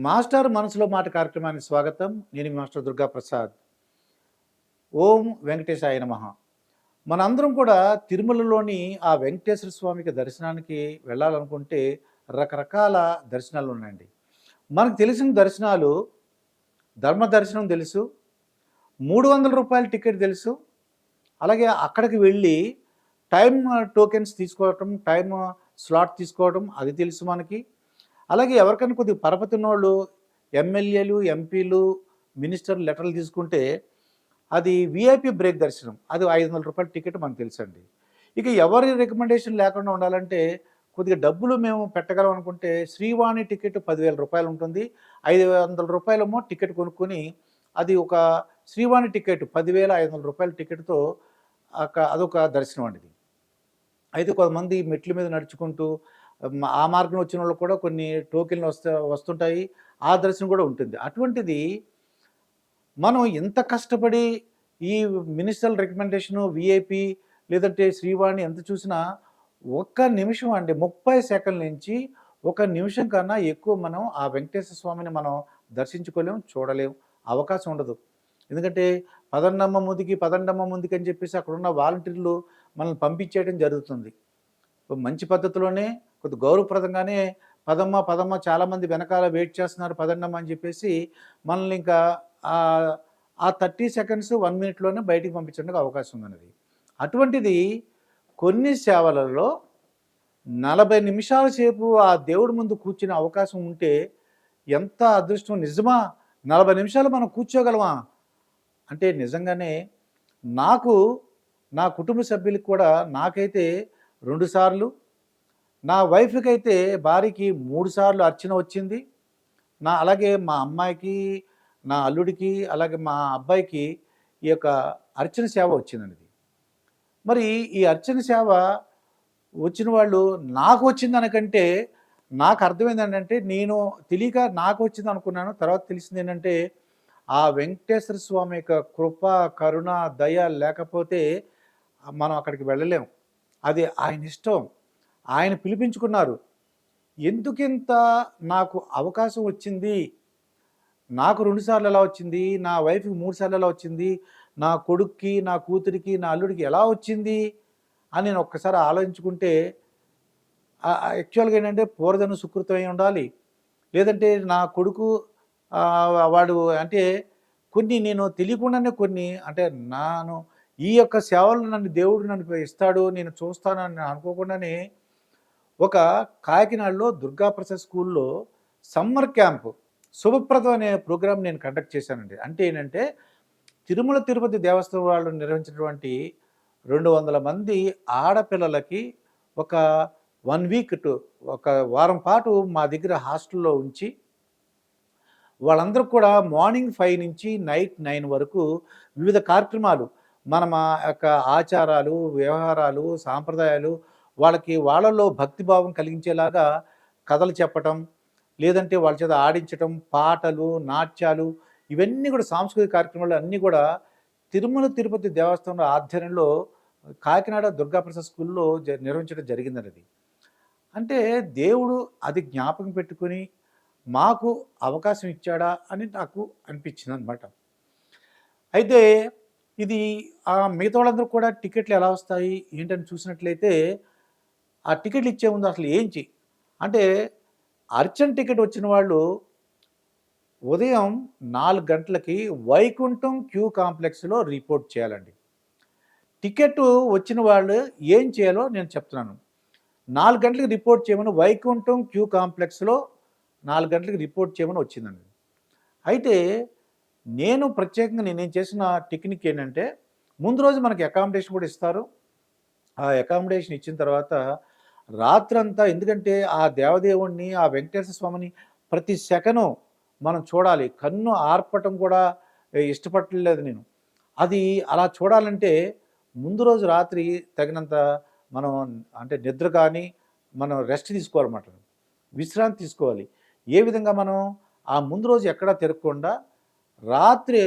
Master మనసులో మాట కార్యక్రమానికి స్వాగతం. నేను మాస్టర్ దుర్గా ప్రసాద్ ఓం వెంకటేశాయ నమ. మనందరం కూడా తిరుమలలోని ఆ వెంకటేశ్వర స్వామికి దర్శనానికి వెళ్ళాలనుకుంటే రకరకాల దర్శనాలు ఉన్నాయండి. మనకు తెలిసిన దర్శనాలు ధర్మ దర్శనం తెలుసు మూడు వందల రూపాయల టికెట్ తెలుసు. అలాగే అక్కడికి వెళ్ళి టైం టోకెన్స్ తీసుకోవటం టైం స్లాట్ తీసుకోవడం అది తెలుసు మనకి. అలాగే ఎవరికైనా కొద్దిగా పరపతినోళ్ళు ఎమ్మెల్యేలు ఎంపీలు మినిస్టర్లు లెటర్లు తీసుకుంటే అది విఐపి బ్రేక్ దర్శనం. అది ఐదు వందల రూపాయల టికెట్ మనకు తెలుసండి. ఇక ఎవరి రికమెండేషన్ లేకుండా ఉండాలంటే కొద్దిగా డబ్బులు మేము పెట్టగలం అనుకుంటే శ్రీవాణి టికెట్ పదివేల రూపాయలు ఉంటుంది. ఐదు వందల రూపాయలమో టికెట్ కొనుక్కొని అది ఒక శ్రీవాణి టికెట్ పదివేల ఐదు వందల రూపాయల టికెట్తో అక్క అదొక దర్శనం అండి ఇది. అయితే కొంతమంది మెట్ల మీద నడుచుకుంటూ ఆ మార్గం వచ్చిన వాళ్ళు కూడా కొన్ని టోకెన్లు వస్తా వస్తుంటాయి ఆ దర్శనం కూడా ఉంటుంది. అటువంటిది మనం ఎంత కష్టపడి ఈ మినిస్టర్ రికమెండేషను విఐపి లేదంటే శ్రీవాణి ఎంత చూసినా ఒక్క నిమిషం అండి ముప్పై సెకండ్ల నుంచి ఒక నిమిషం కన్నా ఎక్కువ మనం ఆ వెంకటేశ్వర స్వామిని మనం దర్శించుకోలేం చూడలేం. అవకాశం ఉండదు. ఎందుకంటే పదండమ్మ ముందుకి పదండమ్మ ముందుకి అని చెప్పేసి అక్కడ ఉన్న వాలంటీర్లు మనల్ని పంపించేయడం జరుగుతుంది. మంచి పద్ధతిలోనే కొద్ది గౌరవప్రదంగానే పదమ్మ పదమ్మ చాలామంది వెనకాల వెయిట్ చేస్తున్నారు పదండమ్మ అని చెప్పేసి మనల్ని ఇంకా ఆ- థర్టీ సెకండ్స్ వన్ మినిట్లోనే బయటికి పంపించడానికి అవకాశం ఉన్నది అటువంటిది కొన్ని సేవలలో నలభై నిమిషాల సేపు ఆ దేవుడి ముందు కూర్చునే అవకాశం ఉంటే ఎంత అదృష్టం నిజమా? నలభై నిమిషాలు మనం కూర్చోగలమా? అంటే నిజంగానే నాకు నా కుటుంబ సభ్యులకు కూడా నాకైతే రెండుసార్లు నా వైఫ్కి అయితే భార్యకి మూడుసార్లు అర్చన వచ్చింది. నా అలాగే మా అమ్మాయికి నా అల్లుడికి అలాగే మా అబ్బాయికి ఈ యొక్క అర్చన సేవ వచ్చిందండి. మరి ఈ అర్చన సేవ వచ్చిన వాళ్ళు నాకు వచ్చింది అనకంటే నాకు అర్థమైంది ఏంటంటే నేను తెలియక నాకు వచ్చింది అనుకున్నాను. తర్వాత తెలిసింది ఏంటంటే ఆ వెంకటేశ్వర స్వామి యొక్క కృప కరుణ దయ లేకపోతే మనం అక్కడికి వెళ్ళలేం. అది ఆయన ఇష్టం. ఆయన పిలిపించుకున్నారు. ఎందుకింత నాకు అవకాశం వచ్చింది? నాకు రెండుసార్లు ఎలా వచ్చింది? నా వైఫ్కి మూడుసార్లు ఎలా వచ్చింది? నా కొడుక్కి నా కూతురికి నా అల్లుడికి ఎలా వచ్చింది? అని నేను ఒక్కసారి ఆలోచించుకుంటే యాక్చువల్గా ఏంటంటే పూర్వజన సుకృతమై ఉండాలి. లేదంటే నా కొడుకు వాడు అంటే కొన్ని నేను తెలియకుండానే కొన్ని అంటే నాను ఈ యొక్క సేవలు నన్ను దేవుడు నన్ను ఇస్తాడు నేను చూస్తానని నేను అనుకోకుండానే ఒక కాకినాడలో దుర్గాప్రసాద్ స్కూల్లో సమ్మర్ క్యాంప్ శుభప్రదం అనే ప్రోగ్రామ్ నేను కండక్ట్ చేశానండి. అంటే ఏంటంటే తిరుమల తిరుపతి దేవస్థానం వాళ్ళు నిర్వహించినటువంటి రెండు వందల మంది ఆడపిల్లలకి ఒక వన్ వీక్ టు ఒక వారం పాటు మా దగ్గర హాస్టల్లో ఉంచి వాళ్ళందరూ కూడా మార్నింగ్ ఫైవ్ నుంచి నైట్ నైన్ వరకు వివిధ కార్యక్రమాలు మన మా యొక్క ఆచారాలు వ్యవహారాలు సాంప్రదాయాలు వాళ్ళకి వాళ్ళలో భక్తిభావం కలిగించేలాగా కథలు చెప్పటం లేదంటే వాళ్ళ చేత ఆడించటం పాటలు నాట్యాలు ఇవన్నీ కూడా సాంస్కృతిక కార్యక్రమాలు అన్నీ కూడా తిరుమల తిరుపతి దేవస్థానం ఆధ్వర్యంలో కాకినాడ దుర్గాప్రసాద్ స్కూల్లో జ- నిర్వహించడం జరిగిందన్నది. అది అంటే దేవుడు అది జ్ఞాపకం పెట్టుకుని మాకు అవకాశం ఇచ్చాడా అని నాకు అనిపించింది అనమాట అయితే ఇది ఆ మిగతా వాళ్ళందరూ కూడా టికెట్లు ఎలా వస్తాయి ఏంటని చూసినట్లయితే ఆ టికెట్లు ఇచ్చే ముందు అసలు ఏం అంటే అర్చన్ టికెట్ వచ్చిన వాళ్ళు ఉదయం నాలుగు గంటలకి వైకుంఠం క్యూ కాంప్లెక్స్లో రిపోర్ట్ చేయాలండి. టికెట్ వచ్చిన వాళ్ళు ఏం చేయాలో నేను చెప్తున్నాను. నాలుగు గంటలకు రిపోర్ట్ చేయమని వైకుంఠం క్యూ కాంప్లెక్స్లో నాలుగు గంటలకు రిపోర్ట్ చేయమని వచ్చిందండి. అయితే నేను ప్రత్యేకంగా నేను చేసిన టెక్నిక్ ఏంటంటే ముందు రోజు మనకి అకామిడేషన్ కూడా ఇస్తారు. ఆ అకామిడేషన్ ఇచ్చిన తర్వాత రాత్రంతా ఎందుకంటే ఆ దేవదేవుణ్ణి ఆ వెంకటేశ్వర స్వామిని ప్రతి సెకను మనం చూడాలి. కన్ను ఆర్పటం కూడా ఇష్టపడలేదు నేను. అది అలా చూడాలంటే ముందు రోజు రాత్రి తగినంత మనం అంటే నిద్ర కానీ మనం రెస్ట్ తీసుకోవాలన్నమాట. విశ్రాంతి తీసుకోవాలి. ఏ విధంగా మనం ఆ ముందు రోజు ఎక్కడా తిరగకుండా రాత్రి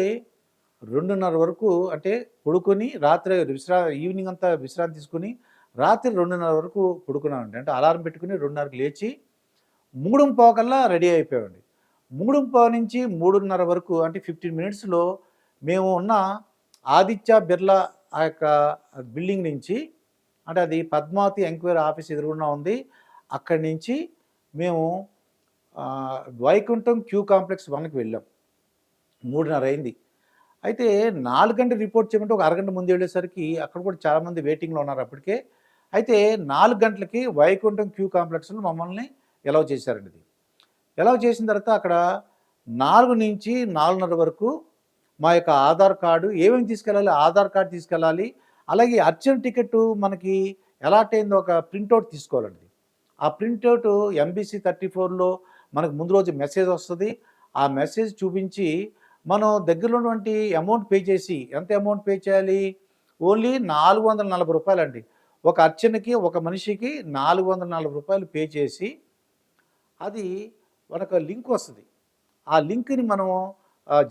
రెండున్నర వరకు అంటే పడుకొని రాత్రి విశ్రా ఈవినింగ్ అంతా విశ్రాంతి తీసుకుని రాత్రి రెండున్నర వరకు పడుకున్నామండి అంటే అలారం పెట్టుకుని రెండున్నరకు లేచి మూడు పోకల్లా రెడీ అయిపోయామండి. మూడు నుంచి మూడున్నర వరకు అంటే ఫిఫ్టీన్ మినిట్స్లో మేము ఉన్న ఆదిత్య బిర్లా ఆ యొక్క బిల్డింగ్ నుంచి అంటే అది పద్మావతి ఎంక్వైరీ ఆఫీస్ ఎదురుగుండా ఉంది. అక్కడి నుంచి మేము వైకుంఠం క్యూ కాంప్లెక్స్ వన్కి వెళ్ళాం. మూడున్నర అయింది. అయితే నాలుగు గంటలు రిపోర్ట్ చేయమంటే ఒక అరగంట ముందు వెళ్ళేసరికి అక్కడ కూడా చాలామంది వెయిటింగ్లో ఉన్నారు అప్పటికే. అయితే నాలుగు గంటలకి వైకుంఠం క్యూ కాంప్లెక్స్లో మమ్మల్ని ఎలవ్ చేశారండి ఇది. ఎలవ్ చేసిన తర్వాత అక్కడ నాలుగు నుంచి నాలుగున్నర వరకు మా యొక్క ఆధార్ కార్డు ఏమేమి తీసుకెళ్ళాలి ఆధార్ కార్డు తీసుకెళ్ళాలి అలాగే అర్జెంట్ టికెట్ మనకి ఎలాట్ అయిందో ఒక ప్రింట్అవుట్ తీసుకోవాలండి. ఆ ప్రింట్అవుట్ ఎంబీసీ థర్టీ ఫోర్లో మనకు ముందు రోజు మెసేజ్ వస్తుంది. ఆ మెసేజ్ చూపించి మనం దగ్గరలో ఉన్నటువంటి అమౌంట్ పే చేసి ఎంత అమౌంట్ పే చేయాలి? ఓన్లీ నాలుగు వందల నలభై రూపాయలు అండి ఒక అర్చనకి ఒక మనిషికి నాలుగు వందల నలభై రూపాయలు పే చేసి అది మనకు లింక్ వస్తుంది. ఆ లింక్ని మనం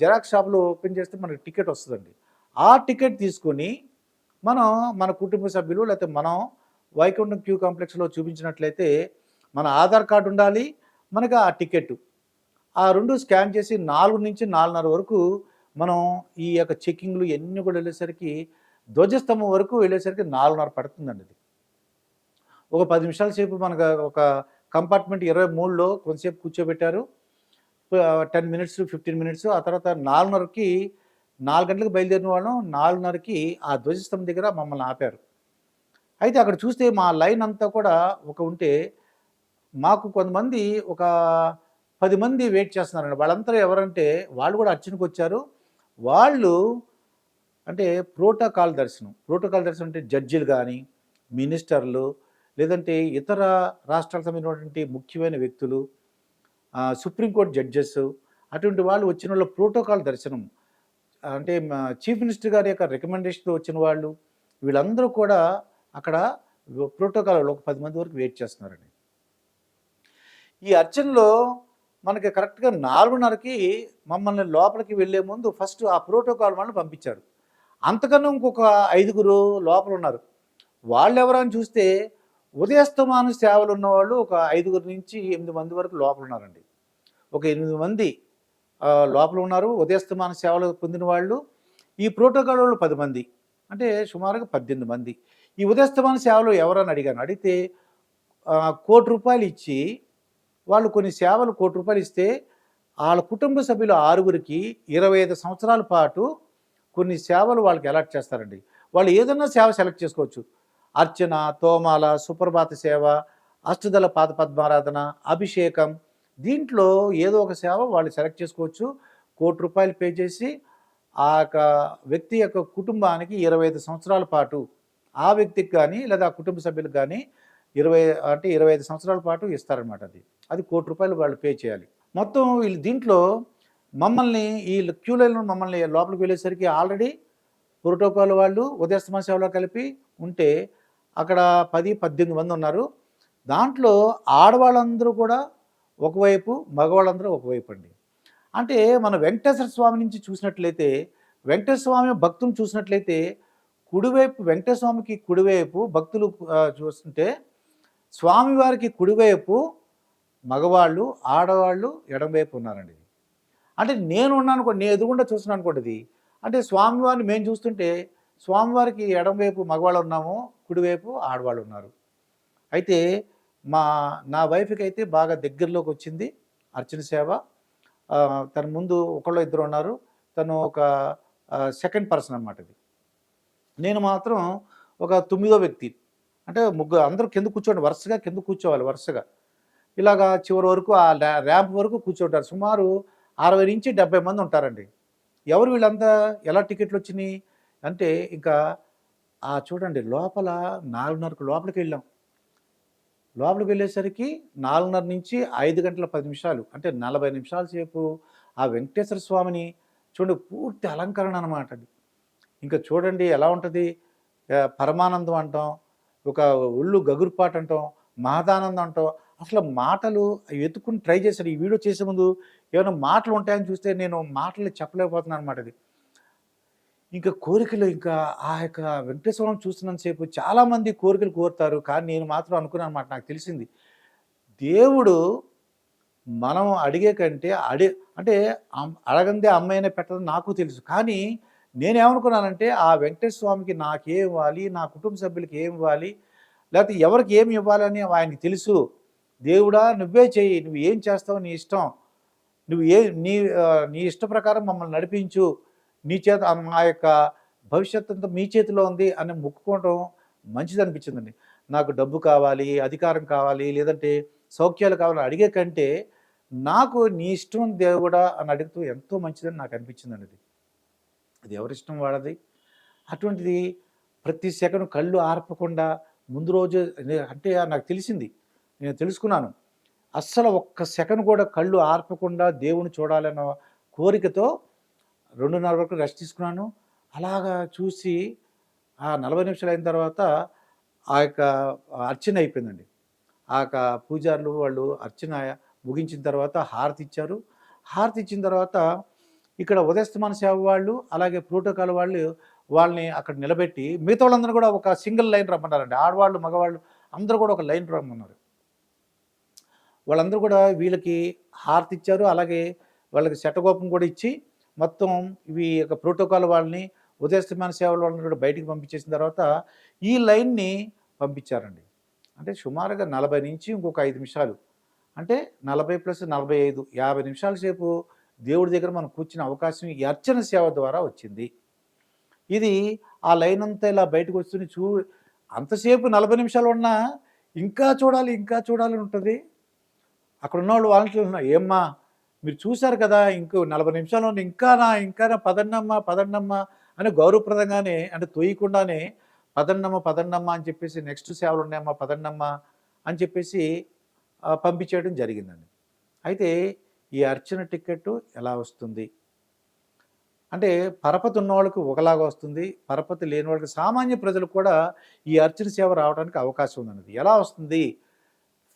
జెరాక్స్ షాప్లో ఓపెన్ చేస్తే మనకి టికెట్ వస్తుందండి. ఆ టికెట్ తీసుకొని మనం మన కుటుంబ సభ్యులు లేకపోతే మనం వైకుంఠం క్యూ కాంప్లెక్స్లో చూపించినట్లయితే మన ఆధార్ కార్డు ఉండాలి మనకు ఆ టికెట్. ఆ రెండు స్కాన్ చేసి నాలుగు నుంచి నాలుగున్నర వరకు మనం ఈ యొక్క చెక్కింగ్లు ఎన్ని కూడా వెళ్ళేసరికి ధ్వజస్తంభం వరకు వెళ్ళేసరికి నాలుగున్నర పడుతుందండి ఇది. ఒక పది నిమిషాల సేపు మనకు ఒక కంపార్ట్మెంట్ ఇరవై మూడులో కొంతసేపు కూర్చోబెట్టారు. టెన్ మినిట్స్ ఫిఫ్టీన్ మినిట్స్ ఆ తర్వాత నాలుగున్నరకి నాలుగు గంటలకు బయలుదేరిన వాళ్ళం. నాలుగున్నరకి ఆ ధ్వజస్తంభం దగ్గర మమ్మల్ని ఆపారు. అయితే అక్కడ చూస్తే మా లైన్ అంతా కూడా ఒక ఉంటే మాకు కొంతమంది ఒక పది మంది వెయిట్ చేస్తున్నారండి. వాళ్ళంతా ఎవరంటే వాళ్ళు కూడా అర్చనకు వచ్చారు. వాళ్ళు అంటే ప్రోటోకాల్ దర్శనం. ప్రోటోకాల్ దర్శనం అంటే జడ్జిలు కానీ మినిస్టర్లు లేదంటే ఇతర రాష్ట్రాలకు సంబంధించినటువంటి ముఖ్యమైన వ్యక్తులు సుప్రీంకోర్టు జడ్జెస్ అటువంటి వాళ్ళు వచ్చిన వాళ్ళ ప్రోటోకాల్ దర్శనం. అంటే మా చీఫ్ మినిస్టర్ గారి యొక్క రికమెండేషన్తో వచ్చిన వాళ్ళు వీళ్ళందరూ కూడా అక్కడ ప్రోటోకాల్ ఒక పది మంది వరకు వెయిట్ చేస్తున్నారండి. ఈ అర్చనలో మనకి కరెక్ట్గా నాలుగున్నరకి మమ్మల్ని లోపలికి వెళ్ళే ముందు ఫస్ట్ ఆ ప్రోటోకాల్ వాళ్ళని పంపించారు. అంతకన్నా ఇంకొక ఐదుగురు లోపల ఉన్నారు. వాళ్ళు ఎవరని చూస్తే ఉదయస్తమాన సేవలు ఉన్నవాళ్ళు ఒక ఐదుగురు నుంచి ఎనిమిది మంది వరకు లోపల ఉన్నారండి. ఒక ఎనిమిది మంది లోపల ఉన్నారు. ఉదయస్తమాన సేవలు పొందిన వాళ్ళు ఈ ప్రోటోకాల్ వాళ్ళు పది మంది. అంటే సుమారుగా పద్దెనిమిది మంది. ఈ ఉదయస్తమాన సేవలు ఎవరని అడిగాను. అడిగితే కోటి రూపాయలు ఇచ్చి వాళ్ళు కొన్ని సేవలు కోటి రూపాయలు ఇస్తే వాళ్ళ కుటుంబ సభ్యులు ఆరుగురికి ఇరవై ఐదు సంవత్సరాల పాటు కొన్ని సేవలు వాళ్ళకి అలాట్ చేస్తారండి. వాళ్ళు ఏదన్నా సేవ సెలెక్ట్ చేసుకోవచ్చు. అర్చన తోమాల సుప్రభాత సేవ అష్టదల పాద పద్మారాధన అభిషేకం. దీంట్లో ఏదో ఒక సేవ వాళ్ళు సెలెక్ట్ చేసుకోవచ్చు. కోటి రూపాయలు పే చేసి ఆ యొక్క వ్యక్తి యొక్క కుటుంబానికి ఇరవై ఐదు సంవత్సరాల పాటు ఆ వ్యక్తికి కానీ లేదా ఆ కుటుంబ సభ్యులకు కానీ ఇరవై అంటే ఇరవై ఐదు సంవత్సరాల పాటు ఇస్తారనమాట అది. అది కోటి రూపాయలు వాళ్ళు పే చేయాలి. మొత్తం వీళ్ళు దీంట్లో మమ్మల్ని ఈ క్యూ లైన్లో మమ్మల్ని లోపలికి వెళ్ళేసరికి ఆల్రెడీ ప్రోటోకాల్ వాళ్ళు ఉదయస్తమ సేవలో కలిపి ఉంటే అక్కడ పది పద్దెనిమిది మంది ఉన్నారు. దాంట్లో ఆడవాళ్ళందరూ కూడా ఒకవైపు మగవాళ్ళందరూ ఒకవైపు అండి. అంటే మన వెంకటేశ్వర స్వామి నుంచి చూసినట్లయితే వెంకటేశ్వర స్వామి భక్తులు చూసినట్లయితే కుడివైపు వెంకటేశ్వర స్వామికి కుడివైపు భక్తులు చూస్తుంటే స్వామివారికి కుడివైపు మగవాళ్ళు ఆడవాళ్ళు ఎడమవైపు ఉన్నారండి. అంటే నేను ఉన్నాను నేను ఎదుగుండా చూస్తున్నాను అనుకోండి ఇది. అంటే స్వామివారిని మేము చూస్తుంటే స్వామివారికి ఎడమవైపు మగవాళ్ళు ఉన్నాము కుడివైపు ఆడవాళ్ళు ఉన్నారు అయితే మా నా వైఫ్కి అయితే బాగా దగ్గరలోకి వచ్చింది అర్చన సేవ. తన ముందు ఒకళ్ళు ఇద్దరు ఉన్నారు. తను ఒక సెకండ్ పర్సన్ అన్నమాట ఇది. నేను మాత్రం ఒక తొమ్మిదో వ్యక్తి. అంటే ముగ్గురు అందరూ కింద కూర్చోండి వరుసగా కింద కూర్చోవాలి వరుసగా. ఇలాగా చివరి వరకు ఆ ర్యాంప్ వరకు కూర్చోంటారు. సుమారు అరవై నుంచి డెబ్బై మంది ఉంటారండి. ఎవరు వీళ్ళంతా ఎలా టికెట్లు వచ్చినాయి? అంటే ఇంకా ఆ చూడండి లోపల నాలుగున్నరకు లోపలికి వెళ్ళాం. లోపలికి వెళ్ళేసరికి నాలుగున్నర నుంచి ఐదు గంటల పది నిమిషాలు అంటే నలభై నిమిషాల సేపు ఆ వెంకటేశ్వర స్వామిని చూడండి పూర్తి అలంకరణ అనమాట అది. ఇంకా చూడండి ఎలా ఉంటుంది. పరమానందం అంటాం ఒక ఒళ్ళు గగురుపాటు అంటాం మహదానందం అంటాం. అసలు మాటలు ఎత్తుకుని ట్రై చేశాను ఈ వీడియో చేసే ముందు ఏమైనా మాటలు ఉంటాయని చూస్తే నేను మాటలు చెప్పలేకపోతున్నాను అనమాట అది. ఇంకా కోరికలు ఇంకా ఆ యొక్క వెంకటేశ్వరం చూస్తున్నంతసేపు చాలామంది కోరికలు కోరుతారు కానీ నేను మాత్రం అనుకున్నాను అనమాట నాకు తెలిసింది. దేవుడు మనం అడిగే కంటే అడి అంటే అడగందే అమ్మాయినే పెట్టడం నాకు తెలుసు. కానీ నేనేమనుకున్నానంటే ఆ వెంకటేశ్వర స్వామికి నాకేం ఇవ్వాలి నా కుటుంబ సభ్యులకి ఏం ఇవ్వాలి లేకపోతే ఎవరికి ఏమి ఇవ్వాలని ఆయనకి తెలుసు. దేవుడా నువ్వే చెయ్యి నువ్వు ఏం చేస్తావు నీ ఇష్టం. నువ్వు ఏ నీ నీ ఇష్ట ప్రకారం మమ్మల్ని నడిపించు. నీ చేత మా యొక్క భవిష్యత్తు అంతా మీ చేతిలో ఉంది అని మొక్కుకోవడం మంచిది అనిపించిందండి. నాకు డబ్బు కావాలి అధికారం కావాలి లేదంటే సౌఖ్యాలు కావాలని అడిగే కంటే నాకు నీ ఇష్టం దేవుడా అని అడుగుతూ ఎంతో మంచిదని నాకు అనిపించిందండి అది అది ఎవరిష్టం వాడది అటువంటిది ప్రతి సెకండ్ కళ్ళు ఆర్పకుండా ముందు రోజు అంటే నాకు తెలిసింది నేను తెలుసుకున్నాను. అస్సలు ఒక్క సెకండ్ కూడా కళ్ళు ఆర్పకుండా దేవుని చూడాలన్న కోరికతో రెండున్నర వరకు రెస్ట్ తీసుకున్నాను. అలాగా చూసి ఆ నలభై నిమిషాలు అయిన తర్వాత ఆ యొక్క అర్చన అయిపోయిందండి. ఆ యొక్క పూజారులు వాళ్ళు అర్చన ముగించిన తర్వాత హారతి ఇచ్చారు. హారతి ఇచ్చిన తర్వాత ఇక్కడ ఉదయస్తమాన సేవ వాళ్ళు అలాగే ప్రోటోకాల్ వాళ్ళు వాళ్ళని అక్కడ నిలబెట్టి మిగతా వాళ్ళందరూ కూడా ఒక సింగిల్ లైన్ రమ్మన్నారండి. ఆడవాళ్ళు మగవాళ్ళు అందరూ కూడా ఒక లైన్ రమ్మన్నారు. వాళ్ళందరూ కూడా వీళ్ళకి హారతి ఇచ్చారు. అలాగే వాళ్ళకి శటగోపం కూడా ఇచ్చి మొత్తం ఇవి యొక్క ప్రోటోకాల్ వాళ్ళని ఉదయస్తమాన సేవల వాళ్ళని కూడా బయటికి పంపించేసిన తర్వాత ఈ లైన్ని పంపించారండి. అంటే సుమారుగా నలభై నుంచి ఇంకొక ఐదు నిమిషాలు. అంటే నలభై ప్లస్ నలభై ఐదు యాభై నిమిషాల సేపు దేవుడి దగ్గర మనం కూర్చునే అవకాశం ఈ అర్చన సేవ ద్వారా వచ్చింది. ఇది ఆ లైన్ అంతా ఇలా బయటకు వస్తుంది. చూ అంతసేపు నలభై నిమిషాలు ఉన్నా ఇంకా చూడాలి ఇంకా చూడాలని ఉంటుంది. అక్కడ ఉన్నవాళ్ళు వాలంటీర్లు ఉన్నారు ఏమ్మా మీరు చూశారు కదా ఇంకో నలభై నిమిషాలు ఉంది ఇంకానా ఇంకానా పదండమ్మా పదండమ్మా అని గౌరవప్రదంగానే అంటే తొయ్యకుండానే పదండమ్మ పదండమ్మ అని చెప్పేసి నెక్స్ట్ సేవలు ఉన్నాయమ్మా పదండమ్మ అని చెప్పేసి పంపించేయడం జరిగిందండి. అయితే ఈ అర్చన టికెట్ ఎలా వస్తుంది? అంటే పరపతి ఉన్న వాళ్ళకి ఒకలాగా వస్తుంది పరపతి లేని వాళ్ళకి సామాన్య ప్రజలకు కూడా ఈ అర్చన సేవ రావడానికి అవకాశం ఉందన్నది. ఎలా వస్తుంది?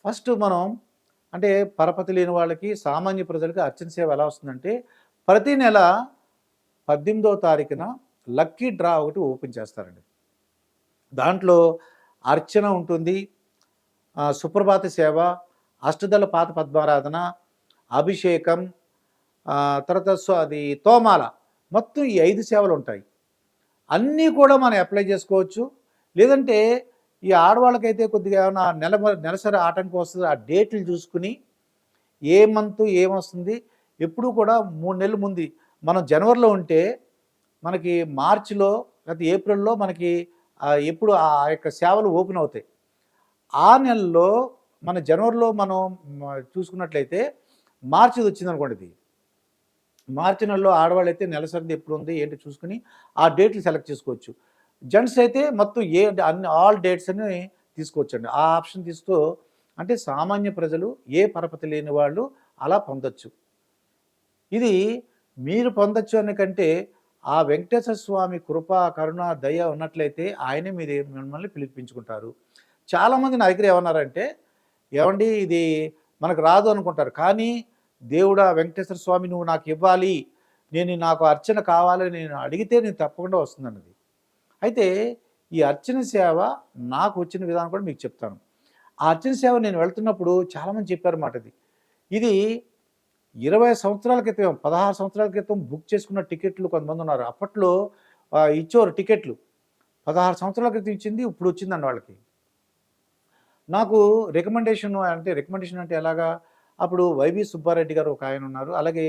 ఫస్ట్ మనం అంటే పరపతి లేని వాళ్ళకి సామాన్య ప్రజలకి అర్చన సేవ ఎలా వస్తుందంటే ప్రతి నెల పద్దెనిమిదో తారీఖున లక్కీ డ్రా ఒకటి ఓపెన్ చేస్తారండి. దాంట్లో అర్చన ఉంటుంది సుప్రభాత సేవ అష్టదళ పాత పద్మారాధన అభిషేకం తర్వాత సో అది తోమాల మొత్తం ఈ ఐదు సేవలు ఉంటాయి. అన్నీ కూడా మనం అప్లై చేసుకోవచ్చు. లేదంటే ఈ ఆడవాళ్ళకైతే కొద్దిగా ఏమైనా నెల నెలసరి ఆటంకం వస్తుంది ఆ డేట్లు చూసుకుని ఏ మంత్ ఏమొస్తుంది ఎప్పుడు కూడా మూడు నెలల ముందు మనం జనవరిలో ఉంటే మనకి మార్చిలో లేకపోతే ఏప్రిల్లో మనకి ఎప్పుడు ఆ యొక్క సేవలు ఓపెన్ అవుతాయి. ఆ నెలలో మన జనవరిలో మనం చూసుకున్నట్లయితే మార్చిది వచ్చింది అనుకోండి ఇది. మార్చి నెలలో ఆడవాళ్ళు అయితే నెలసరిది ఎప్పుడు ఉంది ఏంటి చూసుకుని ఆ డేట్లు సెలెక్ట్ చేసుకోవచ్చు. జెంట్స్ అయితే మొత్తం ఏ అన్ని ఆల్ డేట్స్ అని తీసుకోవచ్చండి. ఆ ఆప్షన్ తీస్తూ అంటే సామాన్య ప్రజలు ఏ పరపతి లేని వాళ్ళు అలా పొందొచ్చు. ఇది మీరు పొందొచ్చు అనే కంటే ఆ వెంకటేశ్వర స్వామి కృప కరుణ దయ ఉన్నట్లయితే ఆయనే మీరు మిమ్మల్ని పిలిపించుకుంటారు. చాలామంది నా దగ్గర ఏమన్నారంటే ఏమండి ఇది మనకు రాదు అనుకుంటారు. కానీ దేవుడా వెంకటేశ్వర స్వామి నువ్వు నాకు ఇవ్వాలి నేను నాకు అర్చన కావాలని నేను అడిగితే నేను తప్పకుండా వస్తుందన్నది. అయితే ఈ అర్చన సేవ నాకు వచ్చిన విధానం కూడా మీకు చెప్తాను. ఆ అర్చన సేవ నేను వెళ్తున్నప్పుడు చాలామంది చెప్పారు మాట ఇది ఇది ఇరవై సంవత్సరాల క్రితం పదహారు సంవత్సరాల క్రితం బుక్ చేసుకున్న టికెట్లు కొంతమంది ఉన్నారు. అప్పట్లో ఇచ్చేవారు టికెట్లు. పదహారు సంవత్సరాల క్రితం ఇచ్చింది ఇప్పుడు వచ్చిందండి వాళ్ళకి. నాకు రికమెండేషన్ అంటే రికమెండేషన్ అంటే ఎలాగా? అప్పుడు వైవి సుబ్బారెడ్డి గారు ఒక ఆయన ఉన్నారు. అలాగే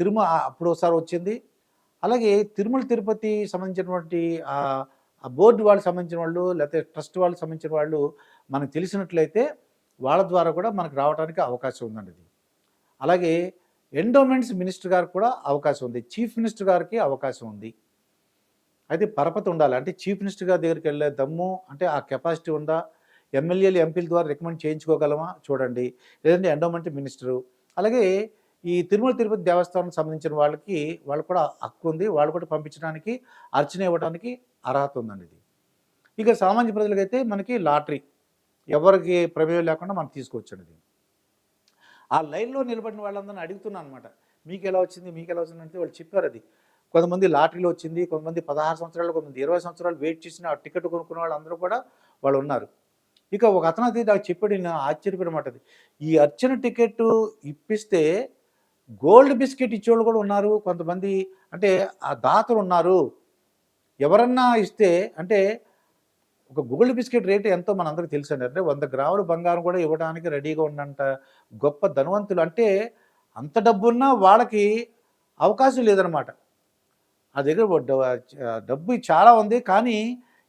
తిరుమల అప్పుడు ఒకసారి వచ్చింది. అలాగే తిరుమల తిరుపతి సంబంధించినటువంటి ఆ బోర్డు వాళ్ళకి సంబంధించిన వాళ్ళు లేకపోతే ట్రస్ట్ వాళ్ళకి సంబంధించిన వాళ్ళు మనకు తెలిసినట్లయితే వాళ్ళ ద్వారా కూడా మనకు రావడానికి అవకాశం ఉందండి ఇది. అలాగే ఎండోమెంట్స్ మినిస్టర్ గారికి కూడా అవకాశం ఉంది. చీఫ్ మినిస్టర్ గారికి అవకాశం ఉంది. అయితే పరపతి ఉండాలి. అంటే చీఫ్ మినిస్టర్ గారి దగ్గరికి వెళ్ళే దమ్ము అంటే ఆ కెపాసిటీ ఉందా? ఎమ్మెల్యేలు ఎంపీల ద్వారా రికమెండ్ చేయించుకోగలమా? చూడండి. లేదంటే ఎండోమెంట్ మినిస్టరు. అలాగే ఈ తిరుమల తిరుపతి దేవస్థానం సంబంధించిన వాళ్ళకి వాళ్ళు కూడా హక్కు ఉంది. వాళ్ళు కూడా పంపించడానికి అర్చన ఇవ్వడానికి అర్హత ఉందండి ఇది ఇక సామాన్య ప్రజలకైతే మనకి లాటరీ ఎవరికి ప్రమేయం లేకుండా మనం తీసుకోవచ్చండి ఇది ఆ లైన్లో నిలబడిన వాళ్ళందరిని అడుగుతున్నాను అనమాట మీకు ఎలా వచ్చింది? మీకు ఎలా వచ్చింది? అంటే వాళ్ళు చెప్పారు అది. కొంతమంది లాటరీలో వచ్చింది కొంతమంది పదహారు సంవత్సరాలు కొంతమంది ఇరవై సంవత్సరాలు వెయిట్ చేసిన ఆ టికెట్ కొనుక్కున్న వాళ్ళందరూ కూడా వాళ్ళు ఉన్నారు. ఇక ఒక అతను అయితే నాకు చెప్పాడు నేను ఆశ్చర్యపడమాట అది. ఈ అర్చన టికెట్ ఇప్పిస్తే గోల్డ్ బిస్కెట్ ఇచ్చేవాళ్ళు కూడా ఉన్నారు కొంతమంది. అంటే ఆ దాతలు ఉన్నారు. ఎవరన్నా ఇస్తే అంటే ఒక గోల్డ్ బిస్కెట్ రేటు ఎంతో మనందరికీ తెలుసు అండి. అంటే వంద గ్రాములు బంగారం కూడా ఇవ్వడానికి రెడీగా ఉన్నంత గొప్ప ధనవంతులు. అంటే అంత డబ్బున్నా వాళ్ళకి అవకాశం లేదనమాట ఆ దగ్గర డబ్బు చాలా ఉంది. కానీ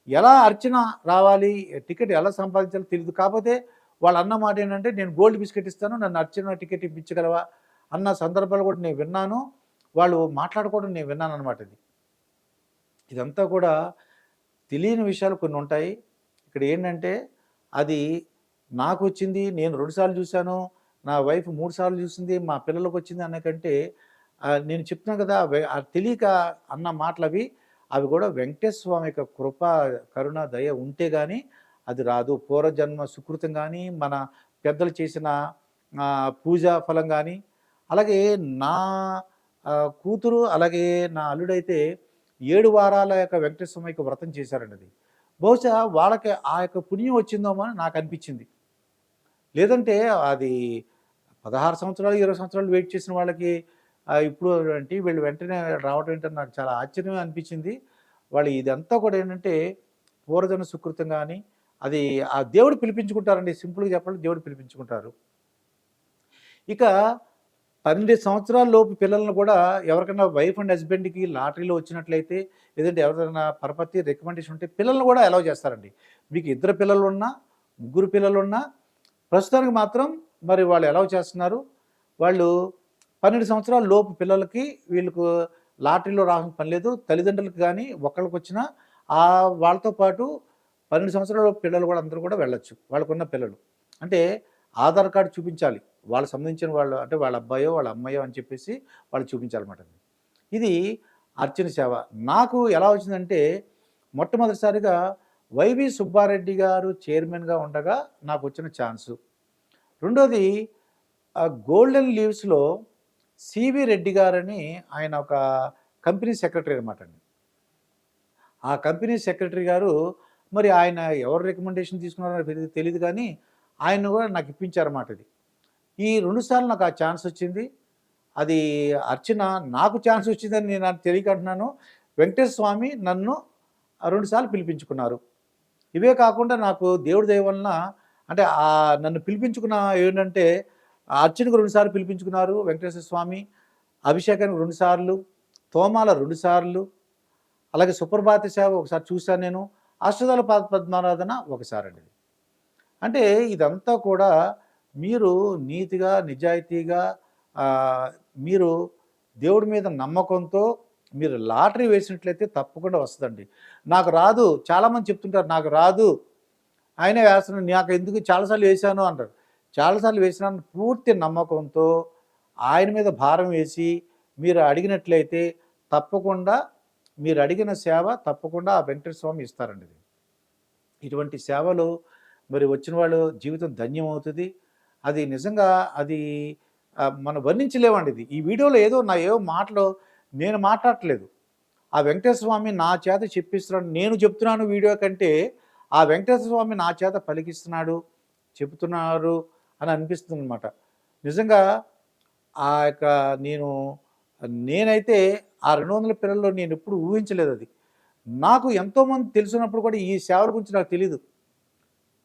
ఎలా అర్చన రావాలి టికెట్ ఎలా సంపాదించాలో తెలియదు కాకపోతే వాళ్ళ అన్న మాట ఏంటంటే నేను గోల్డ్ బిస్కెట్ ఇస్తాను. నన్ను అర్చన టికెట్ ఇప్పించగలవా? అన్న సందర్భాలు కూడా నేను విన్నాను. వాళ్ళు మాట్లాడుకోవడం నేను విన్నాను అనమాట ఇది. ఇదంతా కూడా తెలియని విషయాలు కొన్ని ఉంటాయి. ఇక్కడ ఏంటంటే అది నాకు వచ్చింది నేను రెండుసార్లు చూశాను నా వైఫ్ మూడు సార్లు చూసింది మా పిల్లలకు వచ్చింది అన్న కంటే నేను చెప్తున్నాను కదా తెలియక అన్న మాటలు అవి అవి కూడా వెంకటేశ్వర స్వామి యొక్క కృప కరుణ దయ ఉంటే కానీ అది రాదు. పూర్వజన్మ సుకృతం కానీ మన పెద్దలు చేసిన పూజా ఫలం కానీ అలాగే నా కూతురు అలాగే నా అల్లుడైతే ఏడు వారాల యొక్క వెంకటేశ్వర యొక్క వ్రతం చేశారండి అది. బహుశా వాళ్ళకి ఆ యొక్క పుణ్యం వచ్చిందేమో అని నాకు అనిపించింది. లేదంటే అది పదహారు సంవత్సరాలు ఇరవై సంవత్సరాలు వెయిట్ చేసిన వాళ్ళకి ఇప్పుడు అంటే వీళ్ళు వెంటనే రావడం ఏంటంటే నాకు చాలా ఆశ్చర్యం అనిపించింది. వాళ్ళు ఇదంతా కూడా ఏంటంటే పూర్వజన సుకృతం కానీ అది ఆ దేవుడు పిలిపించుకుంటారండి. సింపుల్గా చెప్పాలి దేవుడు పిలిపించుకుంటారు. ఇక పన్నెండు సంవత్సరాల లోపు పిల్లలను కూడా ఎవరికైనా వైఫ్ అండ్ హస్బెండ్కి లాటరీలో వచ్చినట్లయితే లేదంటే ఎవరికైనా పరపతి రికమెండేషన్ ఉంటే పిల్లలను కూడా అలౌ చేస్తారండి. మీకు ఇద్దరు పిల్లలు ఉన్నా ముగ్గురు పిల్లలు ఉన్నా ప్రస్తుతానికి మాత్రం మరి వాళ్ళు అలౌ చేస్తున్నారు. వాళ్ళు పన్నెండు సంవత్సరాల లోపు పిల్లలకి వీళ్ళకు లాటరీలో రాసిన పని లేదు. తల్లిదండ్రులకు కానీ ఒకళ్ళకి వచ్చినా ఆ వాళ్ళతో పాటు పన్నెండు సంవత్సరాల పిల్లలు కూడా అందరూ కూడా వెళ్ళొచ్చు. వాళ్ళకున్న పిల్లలు. అంటే ఆధార్ కార్డు చూపించాలి. వాళ్ళకి సంబంధించిన వాళ్ళు అంటే వాళ్ళ అబ్బాయో వాళ్ళ అమ్మాయో అని చెప్పేసి వాళ్ళు చూపించాలన్నమాట ఇది అర్చన సేవ. నాకు ఎలా వచ్చిందంటే మొట్టమొదటిసారిగా వైవి సుబ్బారెడ్డి గారు చైర్మన్గా ఉండగా నాకు వచ్చిన ఛాన్సు. రెండోది గోల్డెన్ లీవ్స్లో సివి రెడ్డి గారని ఆయన ఒక కంపెనీ సెక్రటరీ అనమాట అండి. ఆ కంపెనీ సెక్రటరీ గారు మరి ఆయన ఎవరు రికమెండేషన్ తీసుకున్నారో నాకు తెలియదు తెలియదు కానీ ఆయన కూడా నాకు ఇప్పించారన్నమాట ఇది ఈ రెండుసార్లు నాకు ఆ ఛాన్స్ వచ్చింది. అది అర్చన నాకు ఛాన్స్ వచ్చిందని నేను తెలియక అంటున్నాను వెంకటేశ్వర స్వామి నన్ను రెండుసార్లు పిలిపించుకున్నారు. ఇవే కాకుండా నాకు దేవుడి దయ వలన అంటే ఆ నన్ను పిలిపించుకున్న ఏంటంటే అర్చనకు రెండుసార్లు పిలిపించుకున్నారు వెంకటేశ్వర స్వామి అభిషేకానికి రెండుసార్లు తోమాల రెండుసార్లు అలాగే సుప్రభాత సేవ ఒకసారి చూశాను నేను అష్టదళ పద్మారాధన ఒకసారి అండి అంటే ఇదంతా కూడా మీరు నీతిగా నిజాయితీగా మీరు దేవుడి మీద నమ్మకంతో మీరు లాటరీ వేసినట్లయితే తప్పకుండా వస్తుందండి. నాకు రాదు చాలామంది చెప్తుంటారు నాకు రాదు. ఆయన వేస్తున్నాడు నాకు ఎందుకు చాలాసార్లు వేశాను? అంటారు. చాలాసార్లు వేసినాను పూర్తి నమ్మకంతో ఆయన మీద భారం వేసి మీరు అడిగినట్లయితే తప్పకుండా మీరు అడిగిన సేవ తప్పకుండా ఆ వెంకటేశ్వర స్వామి ఇస్తారండి ఇటువంటి సేవలు మరి వచ్చిన వాళ్ళు జీవితం ధన్యమవుతుంది. అది నిజంగా అది మనం వర్ణించలేమండి ఇది. ఈ వీడియోలో ఏదో నా ఏవో మాటలు నేను మాట్లాడట్లేదు. ఆ వెంకటేశ్వర స్వామి నా చేత చెప్పిస్తున్నాడు నేను చెప్తున్నాను వీడియో కంటే ఆ వెంకటేశ్వర స్వామి నా చేత పలికిస్తున్నాడు చెబుతున్నారు అని అనిపిస్తుంది అనమాట నిజంగా ఆ యొక్క నేను నేనైతే ఆ రెండు వందల పిల్లల్లో నేను ఎప్పుడు ఊహించలేదు అది. నాకు ఎంతోమంది తెలిసినప్పుడు కూడా ఈ సేవల గురించి నాకు తెలియదు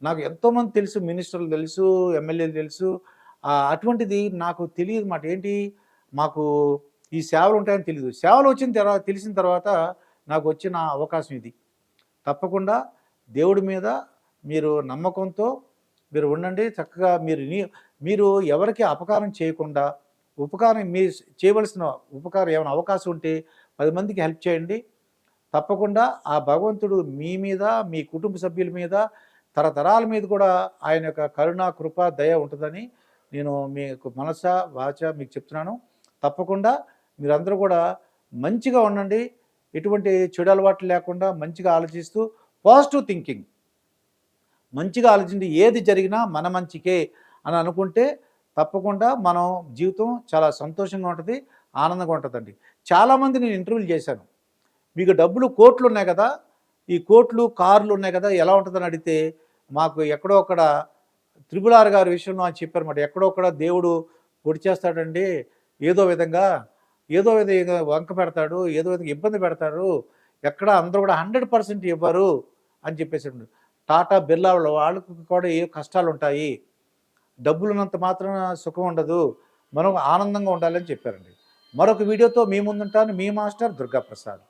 నాకు ఎంతోమంది తెలుసు మినిస్టర్లు తెలుసు ఎమ్మెల్యేలు తెలుసు. అటువంటిది నాకు తెలియదు మాట. ఏంటి? మాకు ఈ సేవలు ఉంటాయని తెలియదు సేవలు వచ్చిన తర్వాత తెలిసిన తర్వాత నాకు వచ్చిన అవకాశం ఇది. తప్పకుండా దేవుడి మీద మీరు నమ్మకంతో మీరు ఉండండి. చక్కగా మీరు నీ- మీరు ఎవరికి అపకారం చేయకుండా ఉపకారం మీ చేయవలసిన ఉపకారం ఏమైనా అవకాశం ఉంటే పది మందికి హెల్ప్ చేయండి. తప్పకుండా ఆ భగవంతుడు మీ మీద మీ కుటుంబ సభ్యుల మీద తరతరాల మీద కూడా ఆయన యొక్క కరుణ కృప దయ ఉంటుందని నేను మీకు మనస వాచ మీకు చెప్తున్నాను. తప్పకుండా మీరందరూ కూడా మంచిగా ఉండండి. ఎటువంటి చెడు అలవాట్లు లేకుండా మంచిగా ఆలోచిస్తూ పాజిటివ్ థింకింగ్ మంచిగా ఆలోచించి ఏది జరిగినా మన మంచికే అని అనుకుంటే తప్పకుండా మనం జీవితం చాలా సంతోషంగా ఉంటుంది ఆనందంగా ఉంటుందండి. చాలామంది నేను ఇంటర్వ్యూలు చేశాను. మీకు డబ్బులు కోట్లు ఉన్నాయి కదా ఈ కోట్లు కార్లు ఉన్నాయి కదా ఎలా ఉంటుందని అడిగితే మాకు ఎక్కడో అక్కడ త్రిపుల్ ఆర్ గారి విషయంలో అని చెప్పారన్నమాట. ఎక్కడో అక్కడ దేవుడు పొడి చేస్తాడండి ఏదో విధంగా ఏదో విధంగా వంక పెడతాడు ఏదో విధంగా ఇబ్బంది పెడతాడు ఎక్కడ అందరూ కూడా హండ్రెడ్ పర్సెంట్ ఇవ్వరు అని చెప్పేసి టాటా బిర్లా వాళ్ళకు కూడా ఏ కష్టాలు ఉంటాయి? డబ్బులు ఉన్నంత మాత్రం సుఖం ఉండదు. మనం ఆనందంగా ఉండాలని చెప్పారండి. మరొక వీడియోతో మీ ముందుంటాను. మీ మాస్టర్ దుర్గా ప్రసాద్